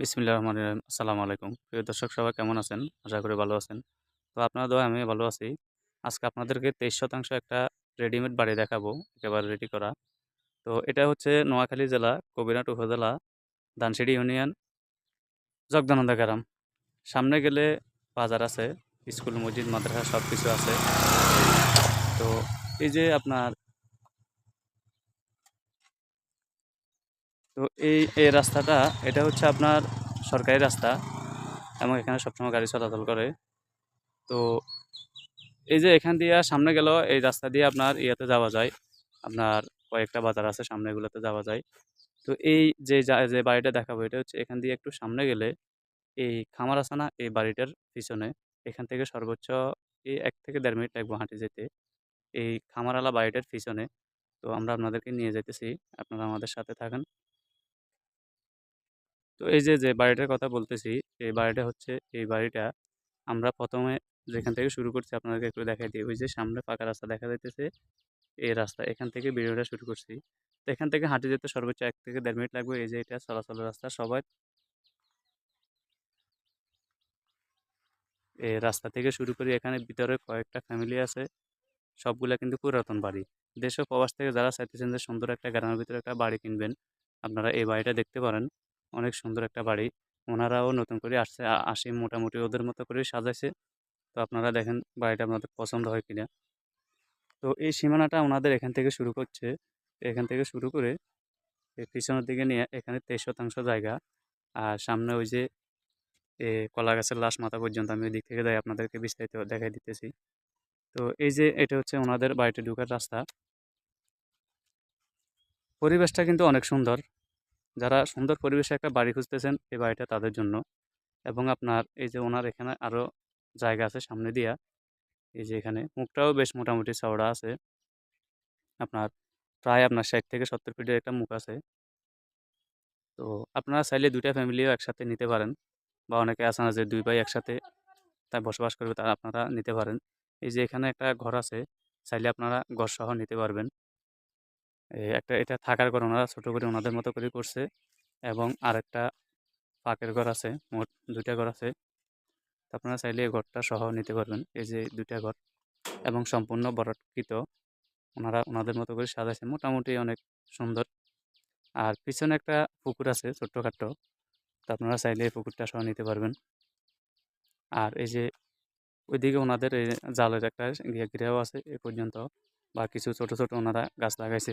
বিসমিল্লাহির রহমানির রহিম। আসসালামু আলাইকুম। প্রিয় দর্শক সবাই কেমন আছেন? আশা করি ভালো আছেন। তো আপনার দোয়ায় আমি ভালো আছি। আজকে আপনাদেরকে ২৩% একটা রেডিমেড বাড়ি দেখাবো, একেবারে রেডি করা। তো এটা হচ্ছে নোয়াখালী জেলা, কবিরহাট উপজেলা, ধানসিঁড়ি ইউনিয়ন, জগদানন্দা গ্রাম। সামনে গেলে বাজার আছে, স্কুল, মসজিদ, মাদ্রাসা সব কিছু আছে। তো এই যে আপনার তো এই এই রাস্তাটা, এটা হচ্ছে আপনার সরকারি রাস্তা এবং এখানে সবসময় গাড়ি চলাচল করে। তো এই যে এখান দিয়ে সামনে গেল এই রাস্তা দিয়ে আপনার ইয়েতে যাওয়া যায়। আপনার কয়েকটা বাজার আছে, সামনে এগুলোতে যাওয়া যায়। তো এই যে যা- বাড়িটা দেখাবো, এটা হচ্ছে এখান দিয়ে একটু সামনে গেলে এই খামার আছে না, এই বাড়িটার পিছনে। এখান থেকে সর্বোচ্চ এই এক থেকে দেড় মিনিট লাগবে হাঁটে যেতে। এই খামারওয়ালা বাড়িটার পিছনে। তো আমরা আপনাদেরকে নিয়ে যেতেছি আপনারা আমাদের সাথে থাকেন। তো এই যে, যে বাড়িটার কথা বলতেছি, এই বাড়িটা হচ্ছে এই বাড়িটা আমরা প্রথমে যেখান থেকে শুরু করছি আপনাদেরকে একটু দেখাই দিই। ওই যে সামনে পাকা রাস্তা দেখা যাইতেছে, এই রাস্তা এখান থেকে ভিডিওটা শুরু করছি। তো এখান থেকে হাঁটে যেতে সর্বোচ্চ এক থেকে দেড় মিনিট লাগবে। এই যে এটা চলাচলের রাস্তা সবাই এই রাস্তা থেকে শুরু করে এখানে ভিতরে কয়েকটা ফ্যামিলি আছে। সবগুলা কিন্তু পুরাতন বাড়ি। দেশ ও প্রবাস থেকে যারা চাইতেছেন যে সুন্দর একটা গ্রামের ভিতরে একটা বাড়ি কিনবেন, আপনারা এই বাড়িটা দেখতে পারেন। অনেক সুন্দর একটা বাড়ি। ওনারাও নতুন করে আসছে আসি মোটামুটি ওদের মতো করে সাজাইছে। তো আপনারা দেখেন বাড়িটা আপনাদের পছন্দ হয় কিনা। তো এই সীমানাটা ওনাদের এখান থেকে শুরু করছে। এখান থেকে শুরু করে পিছনের দিকে নিয়ে এখানে ২৩ শতাংশ জায়গা। আর সামনে ওই যে এ কলা গাছের লাশ মাথা পর্যন্ত আমি ওই দিক থেকে যাই আপনাদেরকে বিস্তারিত দেখাই দিতেছি। তো এই যে এটা হচ্ছে ওনাদের বাড়িতে ঢুকার রাস্তা। পরিবেশটা কিন্তু অনেক সুন্দর। যারা সুন্দর পরিবেশে একটা বাড়ি খুঁজতেছেন এই বাড়িটা তাদের জন্য। এবং আপনার এই যে ওনার এখানে আরও জায়গা আছে সামনে দিয়া। এই যে এখানে মুখটাও বেশ মোটামুটি চওড়া আছে। আপনার প্রায় আপনার ৬০ থেকে ৭০ ফিটের একটা মুখ আছে। তো আপনারা চাইলে দুইটা ফ্যামিলিও একসাথে নিতে পারেন। বা অনেকে আছে না যে দুই ভাই একসাথে তাই বসবাস করবে তারা আপনারা নিতে পারেন। এই যে এখানে একটা ঘর আছে, চাইলে আপনারা ঘরসহ নিতে পারবেন। একটা এটা থাকার ঘর ওনারা ছোট করে ওনাদের মতো করে করছে এবং আরেকটা পাকের ঘর আছে, মোট দুইটা ঘর আছে। আপনারা চাইলে এই ঘরটা সহ নিতে পারবেন। এই যে ২ টা ঘর এবং সম্পূর্ণ ভরাটকৃত। ওনারা ওনাদের মতো করে সাজাইছে। মোটামুটি অনেক সুন্দর। আর পিছনে একটা পুকুর আছে ছোট্টখাট্ট। তো আপনারা চাইলে এই পুকুরটা সহ নিতে পারবেন। আর এই যে ওইদিকে ওনাদের এই জালের একটা গৃহ আছে এ পর্যন্ত বা কিছু ছোট, ছোট ওনারা গাছ লাগাইছে।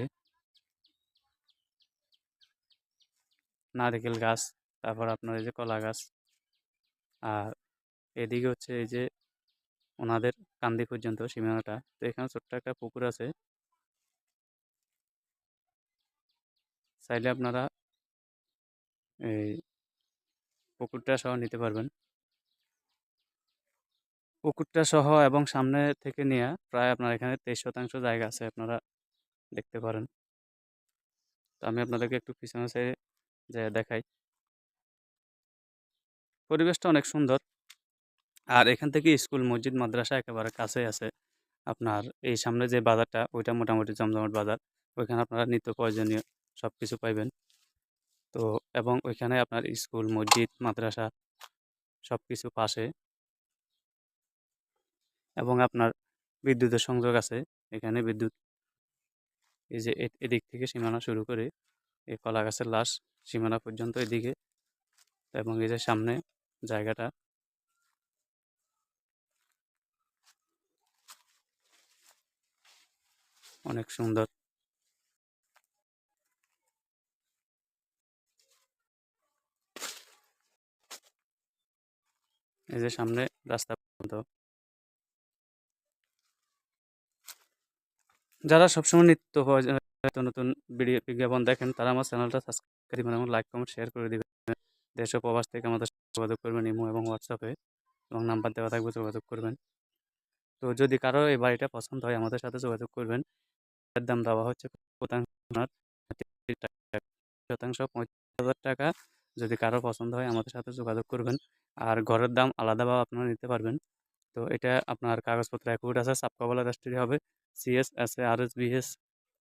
নারিকেল গাছ, তারপর আপনার এই যে কলা গাছ। আর এদিকে হচ্ছে এই যে ওনাদের কান্দি পর্যন্ত সীমানাটা। তো এখানে ছোট্ট একটা পুকুর আছে। চাইলে আপনারা এই পুকুরটা সহ নিতে পারবেন। পুকুরটা সহ এবং সামনে থেকে নিয়া প্রায় আপনার এখানে ২৩ শতাংশ জায়গা আছে আপনারা দেখতে পারেন। তো আমি আপনাদেরকে একটু পিছনে সাইডে যেয়ে দেখাই। পরিবেশটা অনেক সুন্দর। আর এখান থেকে স্কুল, মসজিদ, মাদ্রাসা একেবারে কাছেই আছে। আপনার এই সামনে যে বাজারটা ওইটা মোটামুটি জমজমাট বাজার। ওইখানে আপনারা নিত্য প্রয়োজনীয় সব কিছু পাইবেন। তো এবং ওইখানে আপনার স্কুল, মসজিদ, মাদ্রাসা সব কিছু পাশে। এবং আপনার বিদ্যুতের সংযোগ আছে। এখানে বিদ্যুৎ এই যে এদিক থেকে সীমানা শুরু করে এই কলা গাছের লাশ সীমানা পর্যন্ত এদিকে এবং এই যে সামনে জায়গাটা অনেক সুন্দর। এই যে সামনে রাস্তা পর্যন্ত। যারা সবসময় নিত্য নিত্য নতুন ভিডিও বিজ্ঞাপন দেখেন তারা আমার চ্যানেলটা সাবস্ক্রাইব দিবেন এবং লাইক, কমেন্ট, শেয়ার করে দিবেন। দেশ ও প্রবাস থেকে আমাদের যোগাযোগ করবেন ইমো এবং হোয়াটসঅ্যাপে এবং নাম্বার দেওয়া থাকবে যোগাযোগ করবেন। তো যদি কারও এই বাড়িটা পছন্দ হয় আমাদের সাথে যোগাযোগ করবেন। এর দাম দেওয়া হচ্ছে শতাংশ শতাংশ ৳৩৫,০০০ টাকা। যদি কারও পছন্দ হয় আমাদের সাথে যোগাযোগ করবেন। আর ঘরের দাম আলাদাভাবে আপনারা নিতে পারবেন। তো এটা আপনার কাগজপত্র অ্যাকুরেট আছে, সাবকবলা রেজিস্ট্রি হবে। সিএস, এসএ, আরএস, বিএস,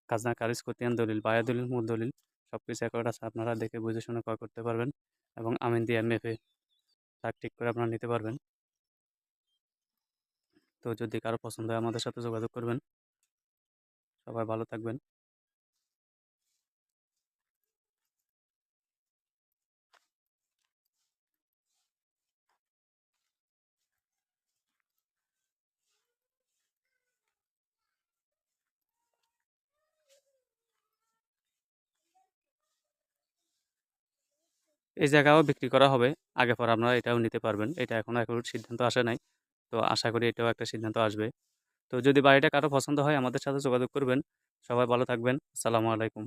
খাজনা খারিজ খতিয়ান দলিল, বায়া দলিল, মূল দলিল সব কিছু অ্যাকোয়ার্ড আছে আপনারা দেখে বুঝে শুনে ক্রয় করতে পারবেন এবং আমিন দিয়ে মেপে তাক ঠিক করে আপনারা নিতে পারবেন তো যদি কারও পছন্দ হয় আমাদের সাথে যোগাযোগ করবেন সবাই ভালো থাকবেন এই জায়গাও বিক্রি করা হবে। আগে পর আপনারা এটাও নিতে পারবেন। এটা এখনও এখন সিদ্ধান্ত আসে নাই। তো আশা করি এটাও একটা সিদ্ধান্ত আসবে। তো যদি বাড়িটা কারও পছন্দ হয়, আমাদের সাথে যোগাযোগ করবেন। সবাই ভালো থাকবেন। আসসালামু আলাইকুম।